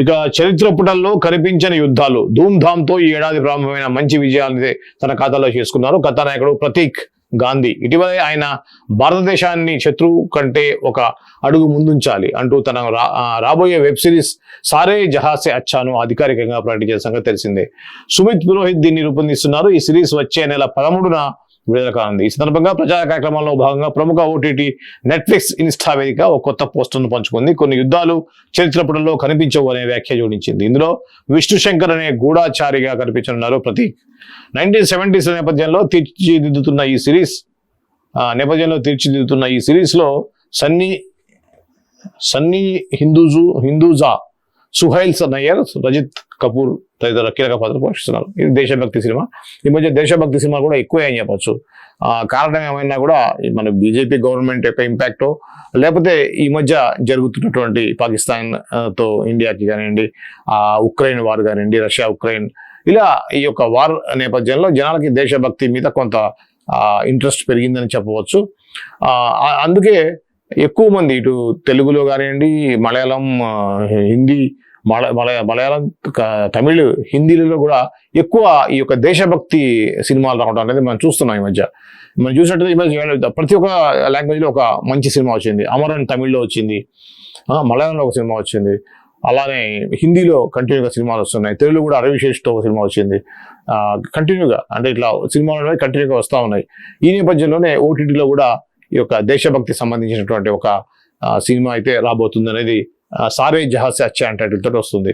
ఇక చరిత్ర పుటల్లో కనిపించని యుద్ధాలు. ధూమ్ధామ్తో ఈ ఏడాది ప్రారంభమైన మంచి విజయాన్ని తన ఖాతాలో చేసుకున్నారు. కథానాయకుడు ప్రతీక్ గాంధీ. ఇటీవలే ఆయన భారతదేశాన్ని శత్రువు కంటే ఒక అడుగు ముందుంచాలి అంటూ తన రా- రాబోయే వెబ్ సిరీస్ సారే జహాసే అచ్చాను అధికారికంగా ప్రకటించిన సంగతి తెలిసిందే. సుమిత్ పురోహిత్ దీన్ని రూపొందిస్తున్నారు. ఈ సిరీస్ వచ్చే నెల పదమూడున విడుదల కానుంది ఈ సందర్భంగా ప్రచార కార్యక్రమంలో భాగంగా ప్రముఖ ఓటీటీ నెట్ఫ్లిక్స్ ఇన్స్టా వేదిక ఒక కొత్త పోస్టును పంచుకుంది. కొన్ని యుద్ధాలు చరిత్ర పుటల్లో కనిపించవు అనే వ్యాఖ్య జోడించింది. ఇందులో విష్ణు శంకర్ అనే గూఢాచారిగా కనిపించనున్నారు ప్రతీక్. నైన్టీన్ సెవెంటీస్ నేపథ్యంలో తీర్చిదిద్దుతున్న ఈ సిరీస్ ఆ, నేపథ్యంలో తీర్చిదిద్దుతున్న ఈ సిరీస్లో సన్నీ సన్నీ హిందూజు హిందూజా సుహైల్ నయ్యర్ రజిత్ కపూర్ తదితర కీలక పాత్ర పోషిస్తున్నారు. ఇది దేశభక్తి సినిమా. ఈ మధ్య దేశభక్తి సినిమా కూడా ఎక్కువే అని చెప్పచ్చు. ఆ కారణం ఏమైనా కూడా మన బీజేపీ గవర్నమెంట్ యొక్క ఇంపాక్టో లేకపోతే ఈ మధ్య జరుగుతున్నటువంటి పాకిస్తాన్తో ఇండియాకి కానివ్వండి ఉక్రెయిన్ వార్ కానివ్వండి రష్యా ఉక్రెయిన్ ఇలా ఈ యొక్క వార్ నేపథ్యంలో జనాలకి దేశభక్తి మీద కొంత ఇంట్రెస్ట్ పెరిగిందని చెప్పవచ్చు. అందుకే ఎక్కువ మంది ఇటు తెలుగులో కానివ్వండి మలయాళం హిందీ మల మలయ మలయాళం తమిళ్ హిందీలలో కూడా ఎక్కువ ఈ యొక్క దేశభక్తి సినిమాలు రావడం అనేది మనం చూస్తున్నాం ఈ మధ్య. మనం చూసినట్టు ఈ మధ్య ప్రతి ఒక్క లాంగ్వేజ్లో ఒక మంచి సినిమా వచ్చింది. అమరన్ తమిళ్ళో వచ్చింది. మలయాళంలో ఒక సినిమా వచ్చింది. అలానే హిందీలో కంటిన్యూగా సినిమాలు వస్తున్నాయి. తెలుగులో కూడా అరవిశేష్తో ఒక సినిమా వచ్చింది. కంటిన్యూగా అంటే ఇట్లా సినిమాలు కంటిన్యూగా వస్తూ ఉన్నాయి. ఈ నేపథ్యంలోనే ఓటీటీలో కూడా యొక్క దేశభక్తి సంబంధించినటువంటి ఒక సినిమా అయితే రాబోతుంది అనేది సారే జహాస్ అచ్చా అంటే వస్తుంది.